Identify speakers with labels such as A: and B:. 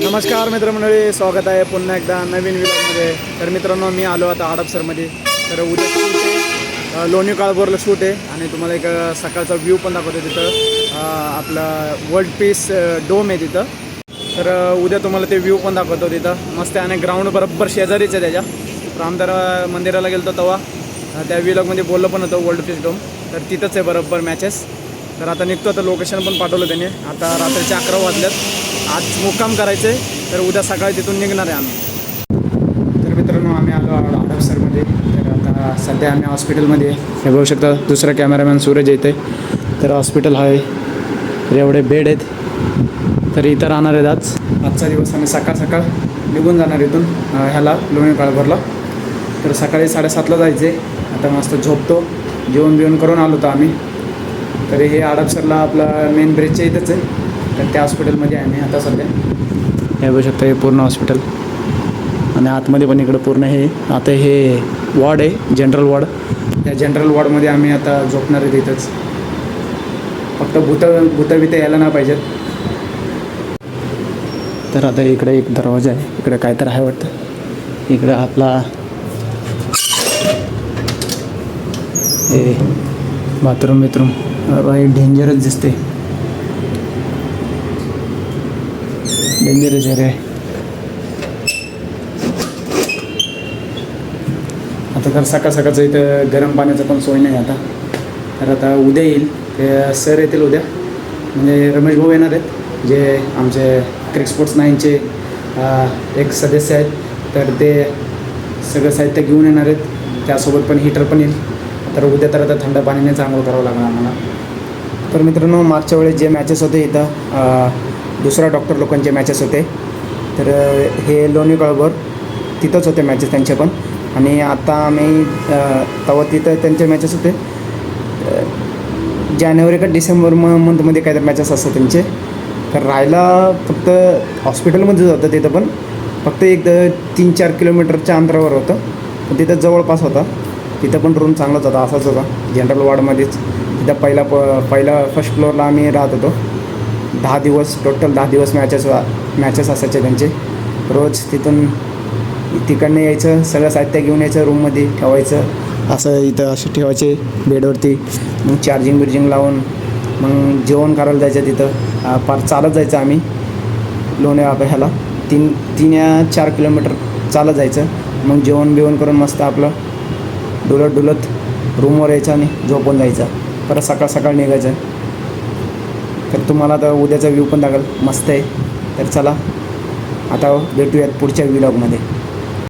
A: नमस्कार मित्रमंडळी स्वागत आहे पुन्हा एकदा नवीन व्हिडिओमध्ये तर मित्रांनो मी आलो आता हडपसरमध्ये तर उद्या शूट आहे लोणी काळभोरला शूट आहे आणि तुम्हाला एक सकाळचा व्ह्यू पण दाखवतो तिथं. आपलं आपला वर्ल्ड पीस डोम आहे तिथं. तर उद्या तुम्हाला ते व्ह्यू पण दाखवतो तिथं. मस्त आहे आणि ग्राउंड बरोबर शेजारीच आहे त्याच्या. रामदार मंदिराला गेलो तेव्हा त्या व्हिलॉगमध्ये बोललं पण होतं वर्ल्ड पीस डोम तर तिथंच आहे बरोबर मॅचेस तर आता निघतो आता लोकेशन पण पाठवलं त्याने. आता रात्रीचे अकरा वाजल्यात आज मुक्काम करायचं आहे तर उद्या सकाळी तिथून निघणार आहे आम्ही. तर मित्रांनो आम्ही आलो हडपसरमध्ये तर आता सध्या आम्ही हॉस्पिटलमध्ये हे बघू शकता दुसरा कॅमेरामॅन सूरज येते तर हॉस्पिटल आहे तर एवढे बेड आहेत. तर इथं राहणार आहेत आज. आजचा दिवस आम्ही सकाळ सकाळ निघून जाणार इथून ह्याला लोणी काळभरला तर सकाळी साडेसातला जायचे आता मस्त झोपतो. जेवण बिवण करून आलो होतो आम्ही. तर हे आडपसरला आपला मेन ब्रिजच्या इथंच आहे. तर त्या हॉस्पिटलमध्ये आहे मी आता सध्या. हे बघू शकता हे पूर्ण हॉस्पिटल आणि आतमध्ये पण इकडं पूर्ण हे. आता हे वॉर्ड आहे जनरल वॉर्ड त्या जनरल वॉर्डमध्ये आम्ही आता झोपणार आहे तिथंच. फक्त भूत भूतबित यायला नाही पाहिजेत. तर आता इकडे एक दरवाजा आहे. इकडे काय तर आहे वाटतं. इकडे आपला हे बाथरूम बिथरूम बाई डेंजरच दिसते डेंजरस एरिया आता तर सकाळ सकाळचं इथं गरम पाण्याचं पण सोय नाही आता. तर आता उद्या येईल. ते सर येतील उद्या. म्हणजे रमेश भाऊ येणार आहेत जे आमचे क्रिक स्पोर्ट्स नाईनचे एक सदस्य आहेत. तर ते सगळं साहित्य घेऊन येणार आहेत. त्यासोबत पण हीटर पण येईल. तर उद्या तर आता थंड पाण्याने चांगलं करावं लागणार आम्हाला. तर मित्रांनो मागच्या वेळेस जे मॅचेस होते इथं दुसरा दुसऱ्या डॉक्टर लोकांचे मॅचेस होते. तर हे लोणी कळबर तिथंच होते मॅचेस त्यांचे पण. आणि आता आम्ही तेव्हा तिथं त्यांचे मॅचेस होते. जानेवारी का डिसेंबर म मंथमध्ये काहीतरी मॅचेस असतात त्यांचे. तर राहायला फक्त हॉस्पिटलमध्ये होतं तिथं पण. फक्त एक तीन चार किलोमीटरच्या अंतरावर होतं. पण तिथं जवळपास होता. तिथं पण रूम चांगलाच होता. असाच होता. जनरल वॉर्डमध्येच तिथं पहिला प पहिला फर्स्ट फ्लोअरला आम्ही राहत होतो. दहा दिवस टोटल दहा दिवस मॅचेस मॅचेस असायचे त्यांचे. रोज तिथून तिकडनं यायचं सगळं साहित्य घेऊन यायचं रूममध्ये ठेवायचं. असं इथं असे ठेवायचे बेडवरती. मग चार्जिंग बिर्जिंग लावून मग जेवण करायला जायचं तिथं. फार पार चालत जायचं आम्ही लोणे ह्याला. तीन तीन या चार किलोमीटर चालत जायचं. मग जेवण बिवण करून मस्त आपलं डुलत डुलत रूमवर यायचं आणि झोपून जायचं. परत सकाळ सकाळ निघायचं. तर तुम्हाला आता उद्याचा व्ह्यू पण लागेल मस्त आहे. तर चला आता भेटूयात पुढच्या व्लॉगमध्ये